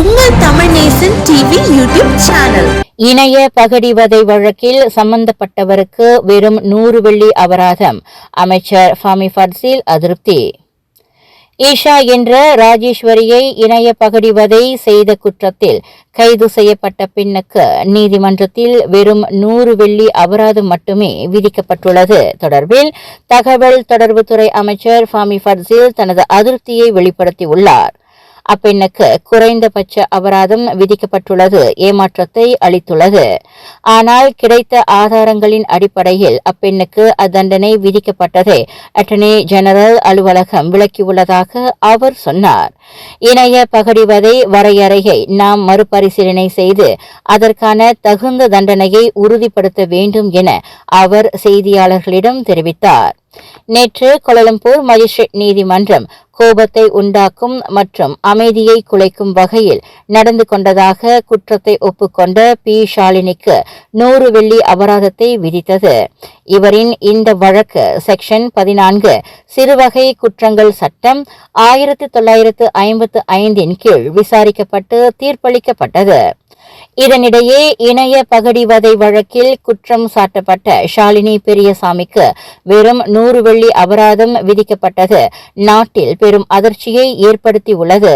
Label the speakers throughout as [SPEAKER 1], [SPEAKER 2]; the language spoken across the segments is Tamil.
[SPEAKER 1] உங்கள் Tamil Nesan TV YouTube channel.
[SPEAKER 2] இணைய பகடிவதை வழக்கில் சம்பந்தப்பட்டவருக்கு வெறும் நூறு வெள்ளி அபராதம். அமைச்சர் ஃபாமி ஃபர்சீல் அதிருப்தி. ஈஷா என்ற ராஜேஸ்வரியை இணைய பகடிவதை செய்த குற்றத்தில் கைது செய்யப்பட்ட பின்னுக்கு நீதிமன்றத்தில் வெறும் நூறு வெள்ளி அபராதம் மட்டுமே விதிக்கப்பட்டுள்ளது. தொடர்பில் தகவல் தொடர்புத்துறை அமைச்சர் ஃபாமி ஃபர்சீல் தனது அதிருப்தியை வெளிப்படுத்தியுள்ளார். அப்பெண்ணுக்கு குறைந்தபட்ச அபராதம் விதிக்கப்பட்டுள்ளது. ஏமாற்றத்தை அளித்துள்ளது. ஆனால் கிடைத்த ஆதாரங்களின் அடிப்படையில் அப்பெண்ணுக்கு அத்தண்டனை விதிக்கப்பட்டதை. அட்டர்னி ஜெனரல் அலுவலகம் விளக்கியுள்ளதாக அவர் சொன்னார். இணைய பகடிவதை வரையறையை நாம் மறுபரிசீலனை செய்து அதற்கான தகுந்த தண்டனையை உறுதிப்படுத்த வேண்டும் என அவர் செய்தியாளர்களிடம் தெரிவித்தார். நேற்று கொலலம்பூர் மஜிஸ்ட்ரேட் நீதிமன்றம் கோபத்தை உண்டாக்கும் மற்றும் அமைதியை குலைக்கும் வகையில் நடந்து கொண்டதாக குற்றத்தை ஒப்புக்கொண்ட பி. ஷாலினிக்கு நூறு வெள்ளி அபராதத்தை விதித்தது. இவரின் இந்த வழக்கு செக்ஷன் பதினான்கு சிறுவகை குற்றங்கள் சட்டம் ஆயிரத்தி தொள்ளாயிரத்து ஐம்பத்து ஐந்தின் கீழ் விசாரிக்கப்பட்டு தீர்ப்பளிக்கப்பட்டது. இதனிடையே இணைய பகடிவதை வழக்கில் குற்றம் சாட்டப்பட்ட ஷாலினி பெரியசாமிக்கு வெறும் நூறு வெள்ளி அபராதம் விதிக்கப்பட்டது. நாட்டில் பெரும் அதிர்ச்சியை ஏற்படுத்தியுள்ளது.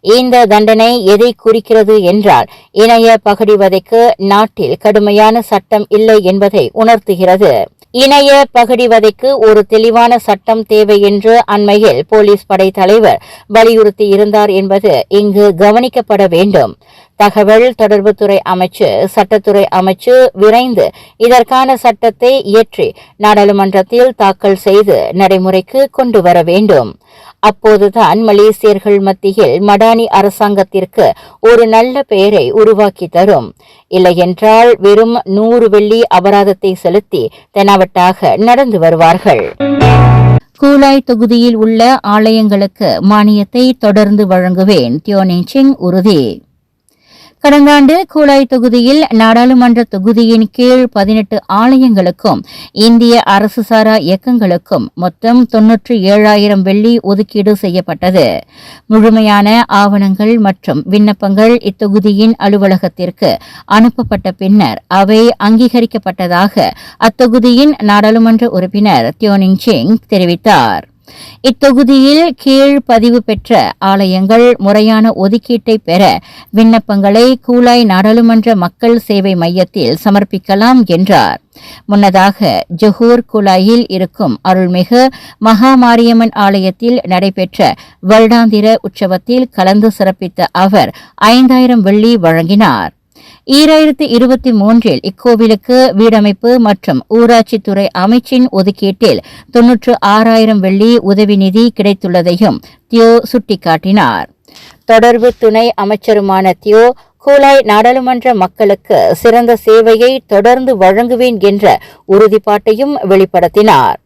[SPEAKER 2] இந்த தண்டனை எதை குறிக்கிறது என்றால் இணைய பகடிவதைக்கு நாட்டில் கடுமையான சட்டம் இல்லை என்பதை உணர்த்துகிறது. இணைய பகடிவதைக்கு ஒரு தெளிவான சட்டம் தேவை என்று அண்மையில் போலீஸ் படை தலைவர் வலியுறுத்தி இருந்தார் என்பது இங்கு கவனிக்கப்பட வேண்டும். தகவல் தொடர்புத்துறை அமைச்சு சட்டத்துறை அமைச்சு விரைந்து இதற்கான சட்டத்தை இயற்றி நாடாளுமன்றத்தில் தாக்கல் செய்து நடைமுறைக்கு கொண்டு வர வேண்டும். அப்போதுதான் மலேசியர்கள் மத்தியில் மடானி அரசாங்கத்திற்கு ஒரு நல்ல பெயரை உருவாக்கி தரும். இல்லையென்றால் வெறும் நூறு வெள்ளி அபராதத்தை செலுத்தி தெனாவட்டாக நடந்து வருவார்கள். கூலாய் தொகுதியில் உள்ள ஆலயங்களுக்கு மானியத்தை தொடர்ந்து வழங்குவேன். தியோனிங் சிங் உறுதி. கடந்த ஆண்டு கூலாய் தொகுதியில் நாடாளுமன்ற தொகுதியின் கீழ் பதினெட்டு ஆலயங்களுக்கும் இந்திய அரசு சாரா இயக்கங்களுக்கும் மொத்தம் தொன்னூற்றி ஏழாயிரம் வெள்ளி ஒதுக்கீடு செய்யப்பட்டது. முழுமையான ஆவணங்கள் மற்றும் விண்ணப்பங்கள் இத்தொகுதியின் அலுவலகத்திற்கு அனுப்பப்பட்ட பின்னர் அவை அங்கீகரிக்கப்பட்டதாக அத்தொகுதியின் நாடாளுமன்ற உறுப்பினர் தியோனிங் சிங் தெரிவித்தார். இத்தொகுதியில் கீழ் பதிவு பெற்ற ஆலயங்கள் முறையான ஒதுக்கீட்டை பெற விண்ணப்பங்களை கூலாய் நாடாளுமன்ற மக்கள் சேவை மையத்தில் சமர்ப்பிக்கலாம் என்றார். முன்னதாக ஜொஹூர் குலாயில் இருக்கும் அருள்மிகு மகாமாரியம்மன் ஆலயத்தில் நடைபெற்ற வருடாந்திர உற்சவத்தில் கலந்து சிறப்பித்த அவர் ஐந்தாயிரம் வெள்ளி வழங்கினார். ஈராயிரத்தி இருபத்தி மூன்றில் இக்கோவிலுக்கு வீடமைப்பு மற்றும் ஊராட்சித்துறை அமைச்சின் ஒதுக்கீட்டில் தொன்னூற்று ஆறாயிரம் வெள்ளி உதவி நிதி கிடைத்துள்ளதையும் தியோ சுட்டிக்காட்டினார். தொடர்பு துணை அமைச்சருமான தியோ கூலாய் நாடாளுமன்ற மக்களுக்கு சிறந்த சேவையை தொடர்ந்து வழங்குவேன் என்ற உறுதிப்பாட்டையும் வெளிப்படுத்தினார்.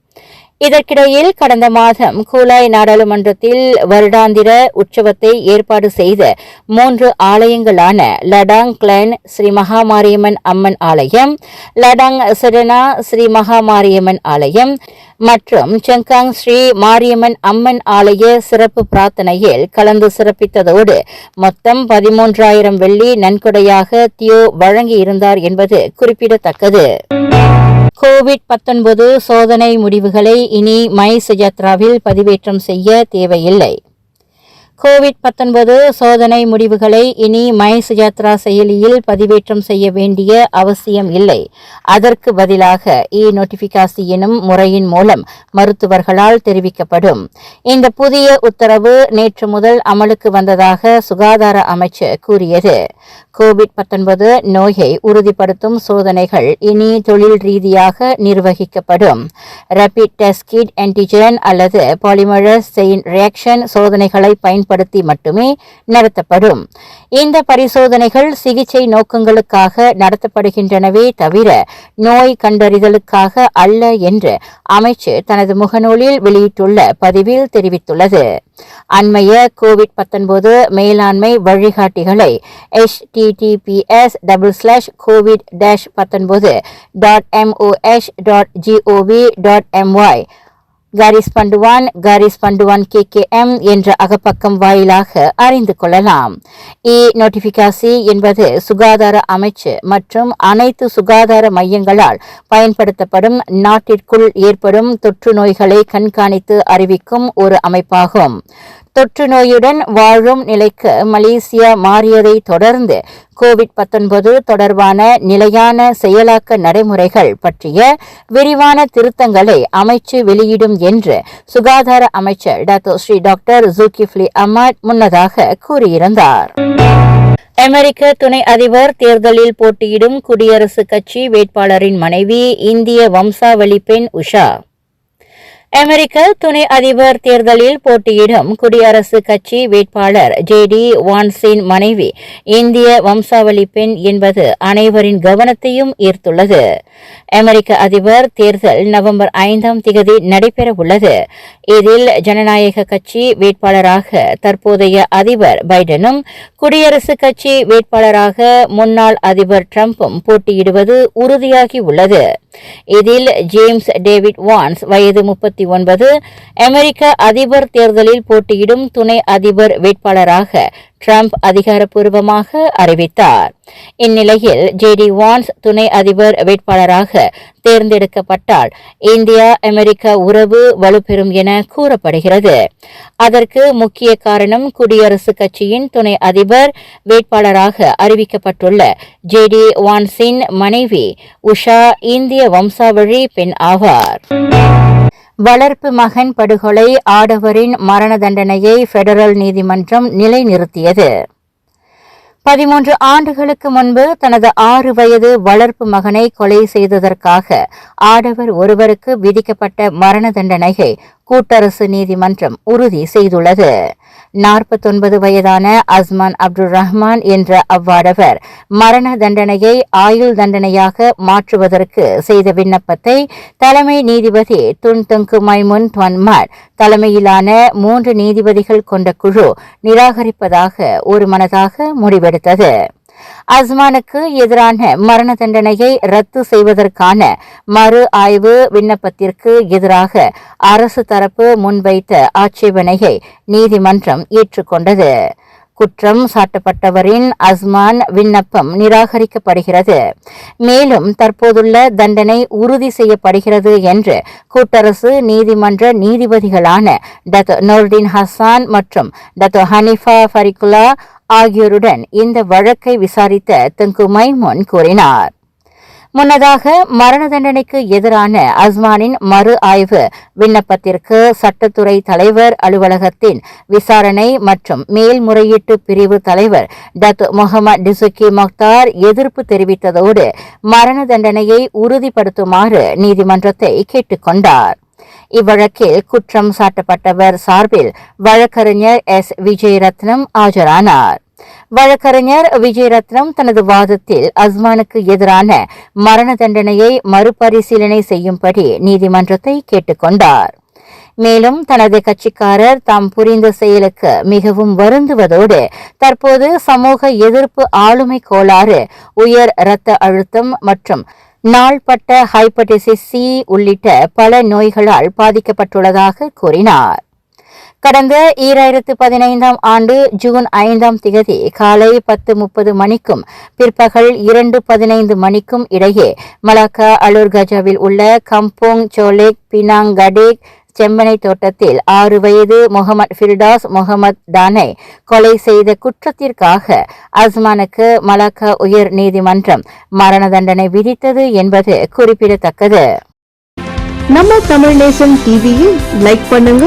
[SPEAKER 2] இதற்கிடையில் கடந்த மாதம் கூலாய் நாடாளுமன்றத்தில் வருடாந்திர உற்சவத்தை ஏற்பாடு செய்த மூன்று ஆலயங்களான லடாங் கிளன் ஸ்ரீ மகாமாரியம்மன் அம்மன் ஆலயம் லடாங் சிடனா ஸ்ரீ மகாமாரியம்மன் ஆலயம் மற்றும் செங்காங் ஸ்ரீ மாரியம்மன் அம்மன் ஆலய சிறப்பு பிரார்த்தனையில் கலந்து சிறப்பித்ததோடு மொத்தம் பதிமூன்றாயிரம் வெள்ளி நன்கொடையாக தியோ வழங்கியிருந்தார் என்பது குறிப்பிடத்தக்கது. கோவிட் பத்தொன்பது சோதனை முடிவுகளை இனி மை சுஜாத்ராவில் பதிவேற்றம் செய்ய தேவையில்லை. கோவிட் பத்தொன்பது சோதனை முடிவுகளை இனி மை சுஜாத்ரா செயலியில் பதிவேற்றம் செய்ய வேண்டிய அவசியம் இல்லை. அதற்கு பதிலாக இ நோட்டிபிகாசி எனும் முறையின் மூலம் மருத்துவர்களால் தெரிவிக்கப்படும். இந்த புதிய உத்தரவு நேற்று முதல் அமலுக்கு வந்ததாக சுகாதார அமைச்சர் கூறியது. கோவிட் பத்தொன்பது நோயை உறுதிப்படுத்தும் சோதனைகள் இனி தொழில் ரீதியாக நிர்வகிக்கப்படும். ரேபிட் டெஸ்ட் கிட் ஆன்டிஜென் அல்லது பாலிமரஸ் செயின் ரியாக்ஷன் சோதனைகளை பயன்படுத்தி மட்டுமே நடத்தப்படும். இந்த பரிசோதனைகள் சிகிச்சை நோக்கங்களுக்காக நடத்தப்படுகின்றனவே தவிர நோய் கண்டறிதலுக்காக அல்ல என்று அமைச்சு தனது முகநூலில் வெளியிட்டுள்ள பதிவில் தெரிவித்துள்ளது. அண்மைய கோவிட் பத்தொன்பது மேலாண்மை வழிகாட்டிகளை https double slash Covid dash பத்தொன்பது dot MOH dot GOV dot MY காரிஸ் பண்டுவான் காரிஸ் பண்டுவான் கே கே எம் என்ற அகப்பக்கம் வாயிலாக அறிந்து கொள்ளலாம். இ நோட்டிபிகாசி என்பது சுகாதார அமைச்சு மற்றும் அனைத்து சுகாதார மையங்களால் பயன்படுத்தப்படும் நாட்டிற்குள் ஏற்படும் தொற்று நோய்களை கண்காணித்து அறிவிக்கும் ஒரு அமைப்பாகும். தொற்று நோயுடன் வாழும் நிலைக்கு மலேசியா மாறியதை தொடர்ந்து கோவிட் 19 தொடர்பான நிலையான செயலாக்க நடைமுறைகள் பற்றிய விரிவான திருத்தங்களை அமைச்சு வெளியிடும் என்று சுகாதார அமைச்சர் doctor Sri doctor Dzulkefly Ahmad முன்னதாக கூறியிருந்தார். அமெரிக்க துணை அதிபர் தேர்தலில் போட்டியிடும் குடியரசுக் கட்சி வேட்பாளரின் மனைவி இந்திய வம்சாவளி பெண் உஷா. அமெரிக்க துணை அதிபர் தேர்தலில் போட்டியிடும் குடியரசுக் கட்சி வேட்பாளர் ஜேடி வான்சின் மனைவி இந்திய வம்சாவளி பெண் என்பது அனைவரின் கவனத்தையும் ஈர்த்துள்ளது. அமெரிக்க அதிபர் தேர்தல் நவம்பர் ஐந்தாம் திகதி நடைபெற உள்ளது இதில் ஜனநாயக கட்சி வேட்பாளராக தற்போதைய அதிபர் பைடனும் குடியரசுக் கட்சி வேட்பாளராக முன்னாள் அதிபர் டிரம்பும் போட்டியிடுவது உறுதியாகி உள்ளது இதில் ஜேம்ஸ் டேவிட் வான்ஸ் வயது முப்பத்தி ஒன்பது அமெரிக்க அதிபர் தேர்தலில் போட்டியிடும் துணை அதிபர் வேட்பாளராக ட்ரம்ப் அதிகாரப்பூர்வமாக அறிவித்தார். இந்நிலையில் ஜேடி வான்ஸ் துணை அதிபர் வேட்பாளராக தேர்ந்தெடுக்கப்பட்டால் இந்தியா அமெரிக்க உறவு வலுப்பெறும் என கூறப்படுகிறது. அதற்கு முக்கிய காரணம் குடியரசுக் கட்சியின் துணை அதிபர் வேட்பாளராக அறிவிக்கப்பட்டுள்ள ஜேடி வான்ஸின் மனைவி உஷா இந்திய வம்சாவழி பெண் ஆவார். வளர்ப்பு மகன் படுகொலை ஆடவரின் மரண தண்டனையை பெடரல் நீதிமன்றம் நிலைநிறுத்தியது. பதிமூன்று ஆண்டுகளுக்கு முன்பு தனது ஆறு வயது வளர்ப்பு மகனை கொலை செய்ததற்காக ஆடவர் ஒருவருக்கு விதிக்கப்பட்ட மரண தண்டனையை கூட்டரசு நீதிமன்றம் உறுதி செய்துள்ளது. நாற்பத்தொன்பது வயதான அஸ்மான் அப்துல் ரஹ்மான் என்ற அவ்வாடவர் மரண தண்டனையை ஆயுள் தண்டனையாக மாற்றுவதற்கு செய்த விண்ணப்பத்தை தலைமை நீதிபதி துன் துங்கு மைமுன் துவன்மாட் தலைமையிலான மூன்று நீதிபதிகள் கொண்ட குழு நிராகரிப்பதாக ஒரு மனதாக முடிவெடுத்தது. அஸ்மானுக்கு எதிரான மரண தண்டனையை ரத்து செய்வதற்கான மறு ஆய்வு விண்ணப்பத்திற்கு எதிராக அரசு தரப்பு முன்வைத்த ஆட்சேபனையை நீதிமன்றம் ஏற்றுக்கொண்டது. குற்றம் சாட்டப்பட்டவரின் அஸ்மான் விண்ணப்பம் நிராகரிக்கப்படுகிறது. மேலும் தற்போதுள்ள தண்டனை உறுதி செய்யப்படுகிறது என்று கூட்டரசு நீதிமன்ற நீதிபதிகளான டத் நோர்டின் ஹசான் மற்றும் டத் ஹனிஃபா ஃபரிகுலா ஆகியோருடன் இந்த வழக்கை விசாரித்த தங்கு மைமோன் கூறினார். முன்னதாக மரண தண்டனைக்கு எதிரான அஸ்மானின் மறு ஆய்வு விண்ணப்பத்திற்கு சட்டத்துறை தலைவர் அலுவலகத்தின் விசாரணை மற்றும் மேல்முறையீட்டு பிரிவு தலைவர் டத் முகமது டிசுக்கி மொக்தார் எதிர்ப்பு தெரிவித்ததோடு மரண தண்டனையை உறுதிப்படுத்துமாறு நீதிமன்றத்தை கேட்டுக்கொண்டார் இவ்வழக்கில் குற்றம் சாட்டப்பட்டவர் சார்பில் வழக்கறிஞர் எஸ். விஜயரத்னம் ஆஜரானார். வழக்கறிஞர் விஜயரத்னம் தனது வாதத்தில் அஸ்மானுக்கு எதிரான மரண தண்டனையை மறுபரிசீலனை செய்யும்படி நீதிமன்றத்தை கேட்டுக்கொண்டார். மேலும் தனது கட்சிக்காரர் தாம் புரிந்த செயலுக்கு மிகவும் வருந்துவதோடு தற்போது சமூக எதிர்ப்பு ஆளுமை கோளாறு உயர் இரத்த அழுத்தம் மற்றும் நாள்பட்ட ஹைப்படைசிஸ் சி உள்ளிட்ட பல நோய்களால் பாதிக்கப்பட்டுள்ளதாக கூறினார். கடந்த ஈராயிரத்து பதினைந்தாம் ஆண்டு ஜூன் ஐந்தாம் திகதி காலை பத்து முப்பது மணிக்கும் பிற்பகல் இரண்டு பதினைந்து மணிக்கும் இடையே மலாக்கா அலூர் கஜாவில் உள்ள கம்போங் சோலேக் பினாங் கடேக் செம்மனை தோட்டத்தில் ஆறு வயது முகமது ஃபில்டாஸ் முகமது தானை கொலை செய்த குற்றத்திற்காக அஸ்மானுக்கு மலாக்கா உயர் நீதிமன்றம் மரண தண்டனை விதித்தது என்பது குறிப்பிடத்தக்கது.
[SPEAKER 1] நம்ம தமிழ் நேசன் டிவியில் லைக் பண்ணுங்க.